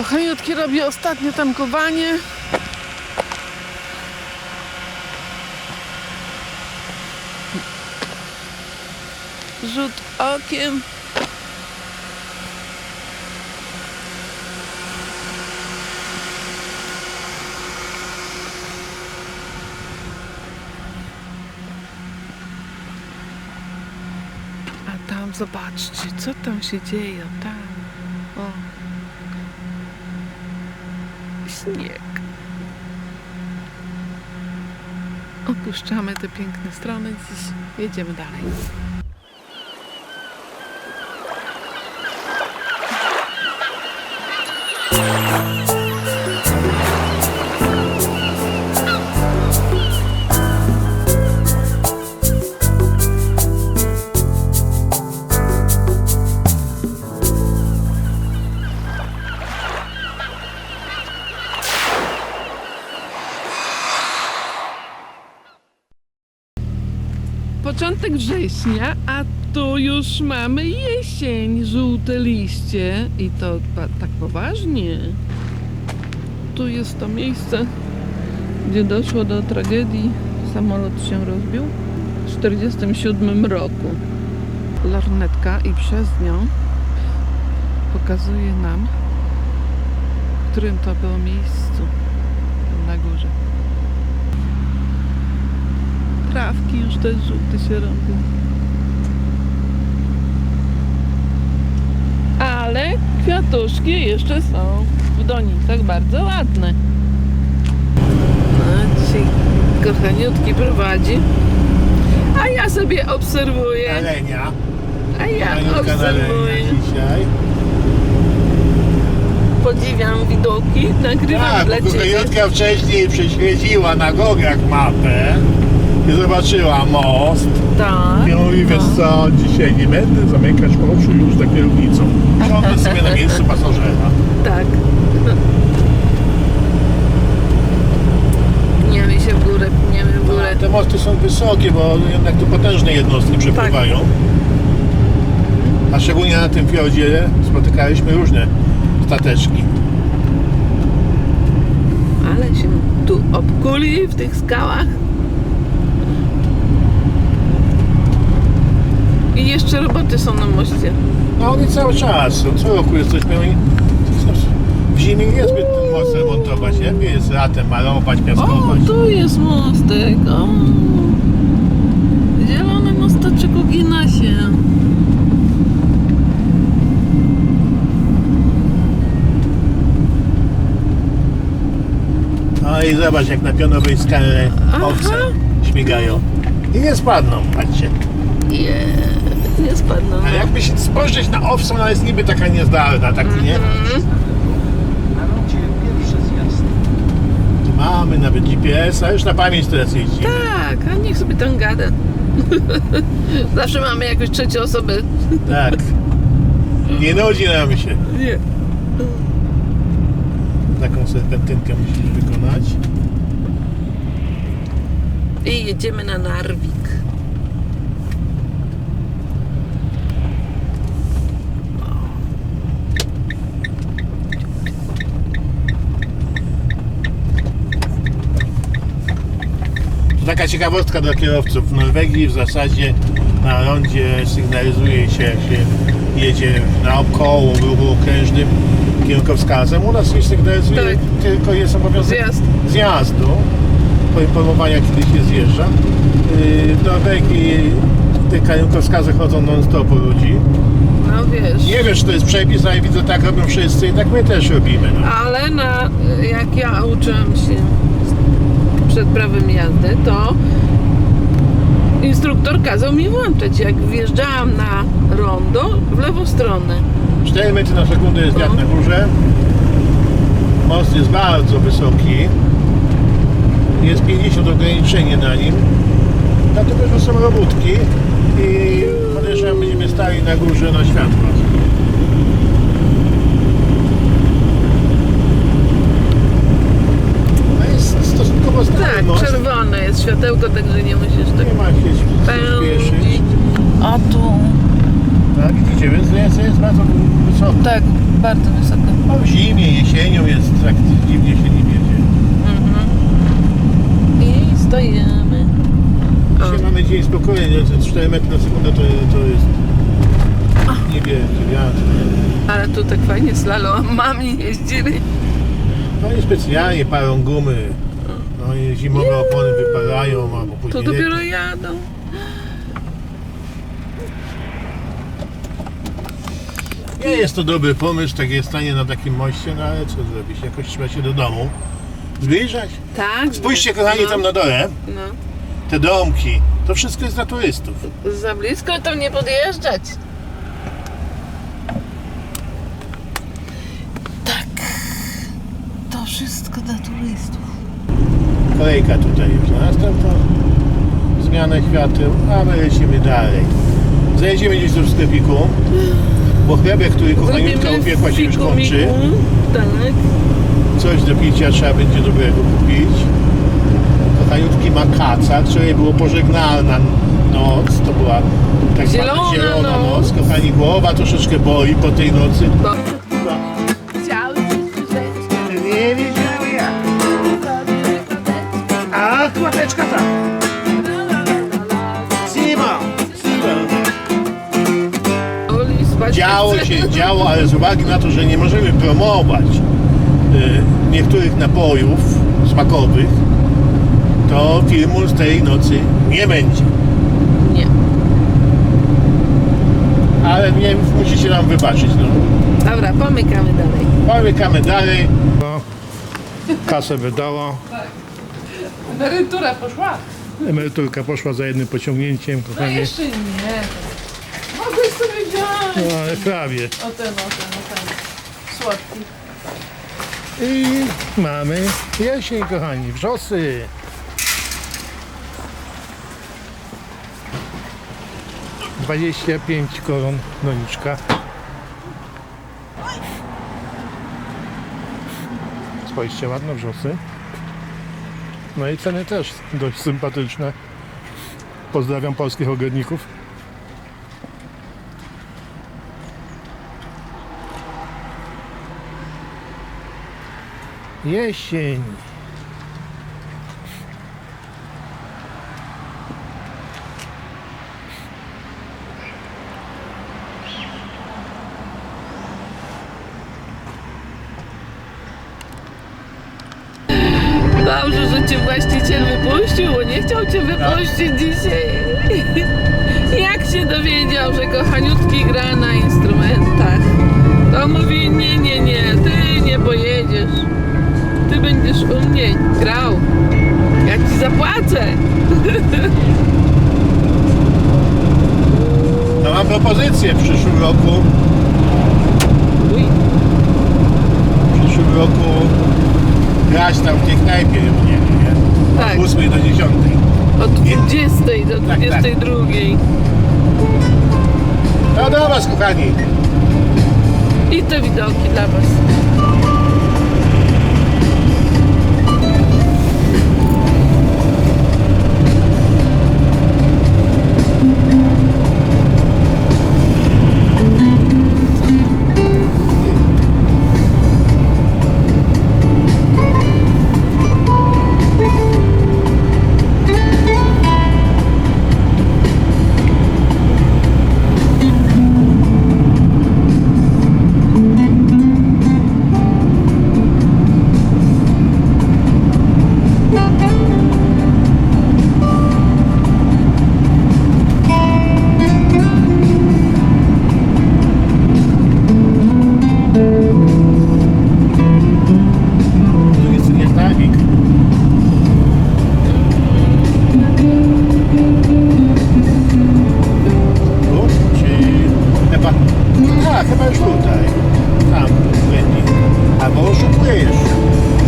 Kochaniutki robię ostatnie tankowanie. Rzut okiem. A tam zobaczcie, co tam się dzieje. Tam. O. Śnieg. Opuszczamy te piękne strony. Dziś jedziemy dalej. Początek września, a tu już mamy jesień, żółte liście i to tak poważnie. Tu jest to miejsce, gdzie doszło do tragedii. Samolot się rozbił w 1947 roku. Lornetka i przez nią pokazuje nam, w którym to było miejscu. Na górze. Trawki już też żółte się robią. Ale kwiatuszki jeszcze są w donicach bardzo ładne. No, dzisiaj kochaniutki prowadzi. A ja sobie obserwuję. Alenia. A ja obserwuję. Alenia dzisiaj. Podziwiam widoki, nagrywam Tak, dla bo ciebie. Kojotka wcześniej prześledziła na gogach mapę i zobaczyła most. Tak. I mówi, wiesz tak. co, dzisiaj nie będę zamykać oczu już za kierownicą. Siądę sobie na miejscu pasażera. Tak. Pniemy się w górę, pniemy w górę. Te mosty są wysokie, bo jednak tu potężne jednostki przepływają. A szczególnie na tym fiodzie spotykaliśmy różne stateczki. Ale się tu obkuli w tych skałach. Jeszcze roboty są na moście. No oni cały czas, co roku jesteśmy oni w zimie niezbyt most remontować, nie? Jest latem malować, O, piaskować. tu jest mostek. O. Zielony mosteczek ugina się. No i zobacz jak na pionowej skale Aha. owce śmigają. I nie spadną, patrzcie. Nie spadną. Ale jakby się spojrzeć na owcę, ona jest niby taka niezdarna, tak nie? Mhm. Zjazd. Mamy nawet GPS, a już na pamięć teraz jeździ. Tak, a niech sobie tam gada. Zawsze mamy jakąś trzecią osobę. Tak. Nie nudzi nam się. Nie. Taką serpentynkę musisz wykonać. I jedziemy na Narwik. To taka ciekawostka dla kierowców. W Norwegii w zasadzie na rondzie sygnalizuje się, jak się jedzie naokoło w ruchu okrężnym kierunkowskazem. U nas się sygnalizuje, Tak. tylko jest obowiązek Zjazd. zjazdu, poinformowania kiedy się zjeżdża. Yy, W Norwegii te kierunkowskazy chodzą non-stop u ludzi. No wiesz. Nie wiesz, czy to jest przepis, ale widzę, tak robią wszyscy i tak my też robimy. No. Ale na, jak ja uczyłam się przed prawem jazdy, to instruktor kazał mi włączać. Jak wjeżdżałam na rondo w lewą stronę. 4 metry na sekundę jest wiatr na górze. Most jest bardzo wysoki. Jest 50 ograniczenie na nim. Dlatego, że są robótki i podejrzewam, będziemy stali na górze na światło. No jest stosunkowo stary Tak, most. czerwone jest światełko, także nie musisz tak Nie ma się pędzić. A tu. Tak, widzicie, więc jest, jest bardzo wysoko. Tak, bardzo wysoko. No w zimie, jesieni tak dziwnie się nie wiedzie. I stajemy. Dzisiaj mamy dzień spokojny, nie? 4 metry na sekundę to, to jest niewielki wiatr. Ale tu tak fajnie slalomami jeździli. No i specjalnie parą gumy. No i zimowe opony wypalają, albo To później dopiero letnie. jadą. Nie jest to dobry pomysł, takie stanie na takim moście, no ale co zrobić? Jakoś trzeba się do domu zbliżać. Tak. Spójrzcie kochani no, tam na dole, No. te domki. To wszystko jest dla turystów. Za blisko tam nie podjeżdżać. Tak. To wszystko dla turystów. Kolejka tutaj już na następną zmianę świateł, a my lecimy dalej. Zajedziemy gdzieś w sklepiku, bo chlebek, który kochaniutka upiekła się już kończy. Tak. Coś do picia trzeba będzie dobrego kupić. Kochaniutki ma kaca, wczoraj było pożegnalna noc, to była tak zwana Zielona zielona noc. noc. Kochani, głowa troszeczkę boli po tej nocy. Działo się, działo, ale z uwagi na to, że nie możemy promować y, niektórych napojów smakowych, to filmu z tej nocy nie będzie. Nie. Ale nie, musicie nam wybaczyć. No. Dobra, pomykamy dalej. Pomykamy dalej. No, kasę wydała. Emerytura poszła. Emeryturka poszła za jednym pociągnięciem, No kochani. jeszcze nie. No ale prawie. O ten, o ten, o ten. Słodki. I mamy jesień, kochani, wrzosy. Dwadzieścia pięć koron doniczka. Spójrzcie, ładne wrzosy. No i ceny też dość sympatyczne. Pozdrawiam polskich ogrodników. Jesień. Dobrze, że cię właściciel wypuścił, bo nie chciał cię wypuścić dzisiaj. Jak się dowiedział, że kochaniutki gra na instrumentach, to mówi nie, nie, nie, ty nie pojedziesz. Będziesz u mnie grał. Ja ci zapłacę. No mam propozycję w przyszłym roku. Uj, W przyszłym roku grać tam w tej knajpie, nie, nie, nie. Tak. Od 8 do 10. od 20 do Tak, tak. 22. No do was, kochani. I te widoki dla was.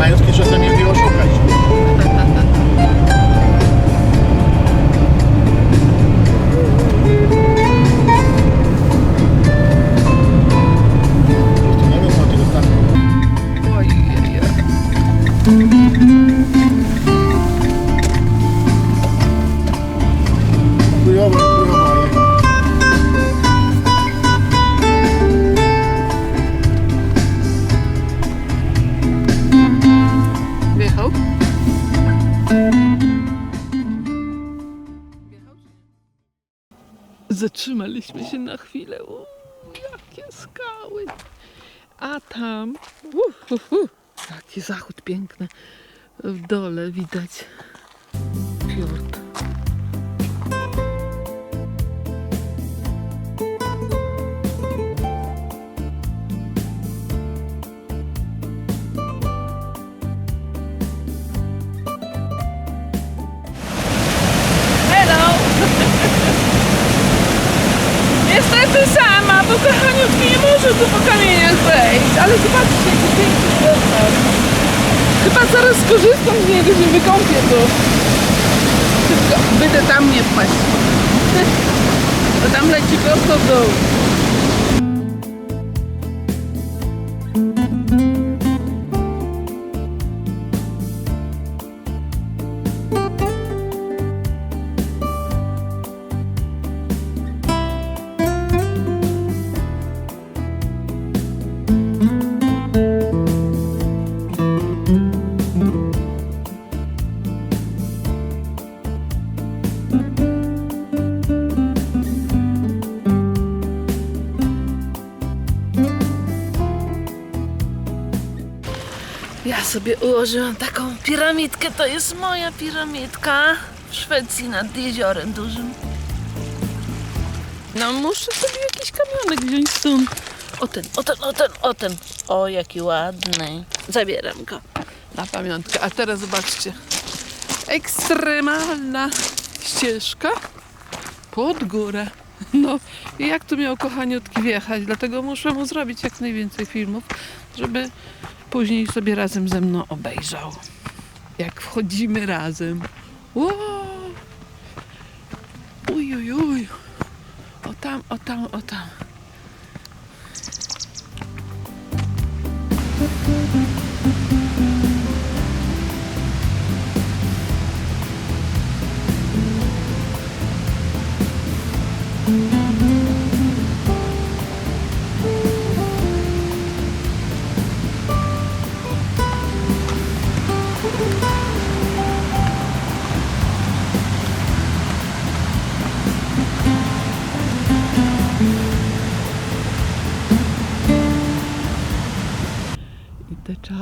mais que já também viu chwilę. Jakie skały. A tam, uh, uh, uh, zachód piękny. W dole widać zaraz skorzystam z niego, się wykąpię tu. Tylko będę tam nie wpaść. Bo tam leci prosto w dół. Ułożyłam taką piramidkę. To jest moja piramidka w Szwecji nad jeziorem dużym. No muszę sobie jakiś kamionek wziąć stąd. O ten, o ten, o ten, o ten. O, jaki ładny. Zabieram go na pamiątkę. A teraz zobaczcie. Ekstremalna ścieżka pod górę. No i jak tu miał kochaniutki wjechać? Dlatego muszę mu zrobić jak najwięcej filmów, żeby później sobie razem ze mną obejrzał. Jak wchodzimy razem. Wow! Uj, uj, uj. O tam, o tam, o tam.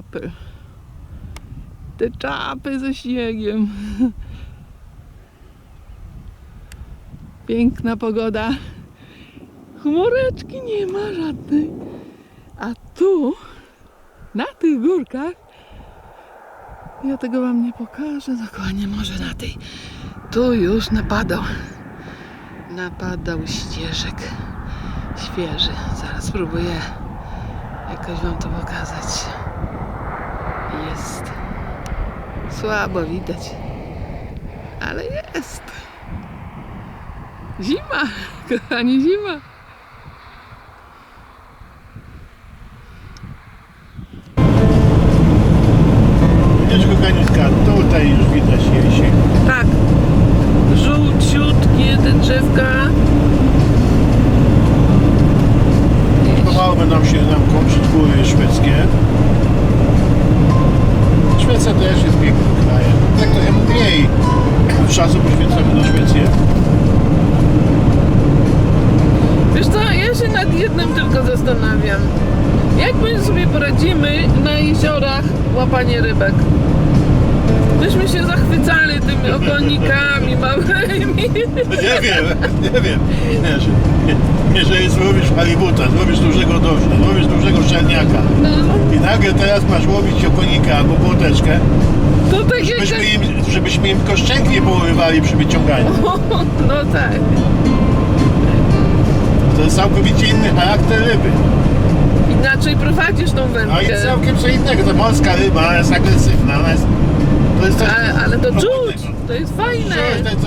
Czapy. Te czapy ze śniegiem. Piękna pogoda. Chmureczki nie ma żadnej. A tu, na tych górkach, ja tego wam nie pokażę dokładnie, może na tej. Tu już napadał. Napadał ścieżek świeży. Zaraz spróbuję jakoś wam to pokazać. Jest słabo widać, ale jest. Zima, kochani, zima. Wiesz, kochaniutka, tutaj już widać jesień. Tak, żółciutkie te drzewka. Pomału będą się nam kończyć góry szwedzkie. Szwecja też jest pięknym krajem. Tak trochę mniej czasu poświęcamy na Szwecję. Wiesz co, ja się nad jednym tylko zastanawiam. Jak my sobie poradzimy na jeziorach łapanie rybek? Myśmy się zachwycali tymi okonikami małymi. Nie wiem, nie wiem. Wiesz, jeżeli złowisz halibuta, złowisz dużego dożna, złowisz dużego szczelniaka No, nagle teraz masz łowić okonika albo płoteczkę, to tak jak... żebyśmy im, żebyśmy im koszczęki nie poływali przy wyciąganiu. No tak. To jest całkowicie inny charakter ryby. Inaczej prowadzisz tą A wędkę. i całkiem co innego. To morska ryba, ona jest agresywna, ona jest... To jest coś... Ale, ale to czuć. To jest fajne to, to,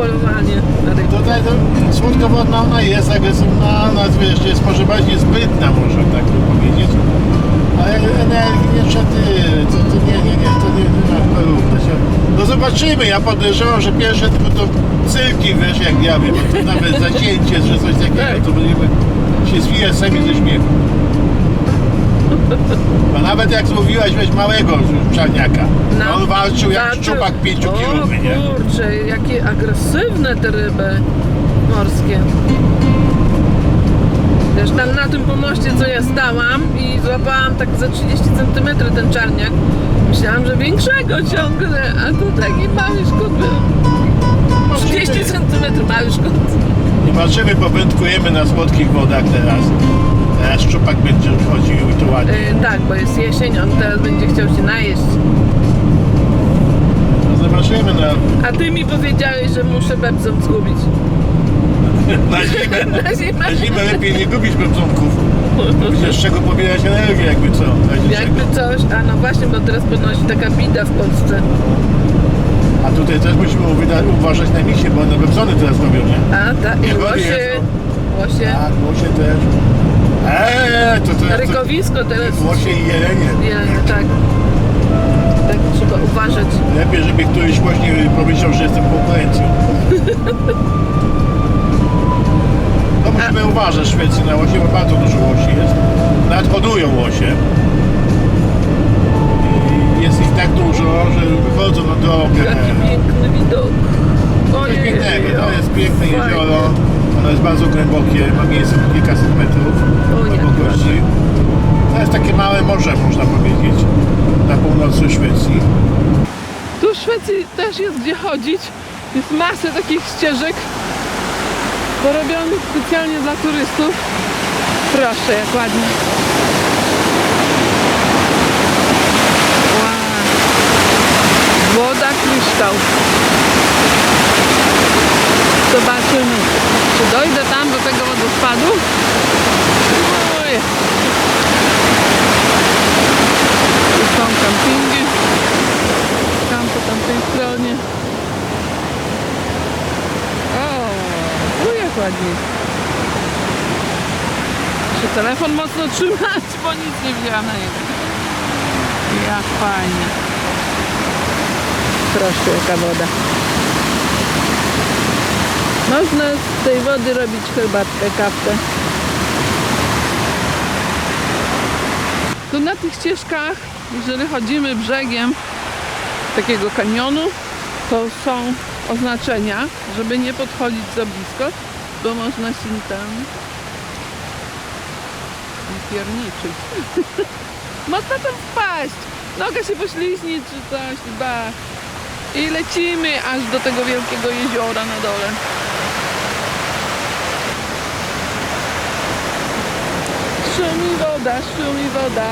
polowanie na rybę. Tutaj to słodkowodna ona jest agresywna, ona wiesz, jest może bardziej zbytna, może tak by powiedzieć. Ale energii niestety, to, to nie, nie, nie, to nie, nie ma porówna się. No zobaczymy, ja podejrzewam, że pierwsze to będą cyrki, wiesz, jak ja wiem, to nawet zacięcie, że coś takiego, to będziemy się zwijać sami ze śmiechu. A nawet jak złowiłaś weź małego czarniaka, No. to on walczył jak szczupak 5 O kilowy, nie? kurczę, jakie agresywne te ryby morskie. Wiesz, tam na tym pomoście, co ja stałam i złapałam tak za 30 cm ten czarniak, myślałam, że większego ciągnę, a tu taki mały szkód był. 30 cm mały szkód. Nie patrzymy, bo wędkujemy na słodkich wodach teraz. Szczupak będzie chodził i to ładnie. Yy, tak, bo jest jesień, on teraz będzie chciał się najeść. No Zobaczymy na, A ty mi powiedziałeś, że muszę bebzą zgubić. na zimę. Na zimę. Na zimę lepiej nie gubić bebzonków. Z czego pobierać energię, jakby co. w razie czego. Jakby coś, a no właśnie, bo teraz ponosi taka bida w Polsce. A tutaj też musimy uwyda- uważać na misie, bo one bebzony teraz robią, nie? A, tak, i Nie łosie, łosie, Tak, łosie też. Eee, to teraz... rykowisko teraz, Łosie i jelenie. jelenie, tak. Tak trzeba uważać. Lepiej, żeby któryś właśnie pomyślał, że jestem konkurencją. No musimy uważać w Szwecji na łosie, bo bardzo dużo łosi jest. Nawet hodują łosie. I jest ich tak dużo, że wychodzą na drogę. Jaki piękny widok. Coś Ojej, pięknego, to jest piękne jezioro. Ono jest bardzo głębokie, ma miejsce kilkaset metrów takie małe morze, można powiedzieć, na północy Szwecji. Tu w Szwecji też jest gdzie chodzić. Jest masę takich ścieżek porobionych specjalnie dla turystów. Proszę, jak ładnie. Wow. Woda kryształ. Zobaczymy, czy dojdę tam do tego wodospadu. Oj. Tu są kampingi. Tam po tamtej stronie. O, tu jak ładnie. Muszę telefon mocno trzymać, bo nic nie widziałam na niego. Jak fajnie. Proszę, jaka woda. Można z tej wody robić herbatkę, kawkę. Tu na tych ścieżkach, jeżeli chodzimy brzegiem takiego kanionu, to są oznaczenia, żeby nie podchodzić za blisko, bo można się tam pierniczyć. można tam wpaść, noga się pośliźni czy coś, ba. I lecimy aż do tego wielkiego jeziora na dole. Szumi woda, szumi woda.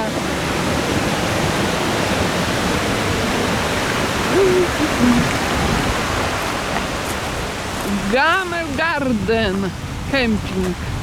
Gamel Garden Camping.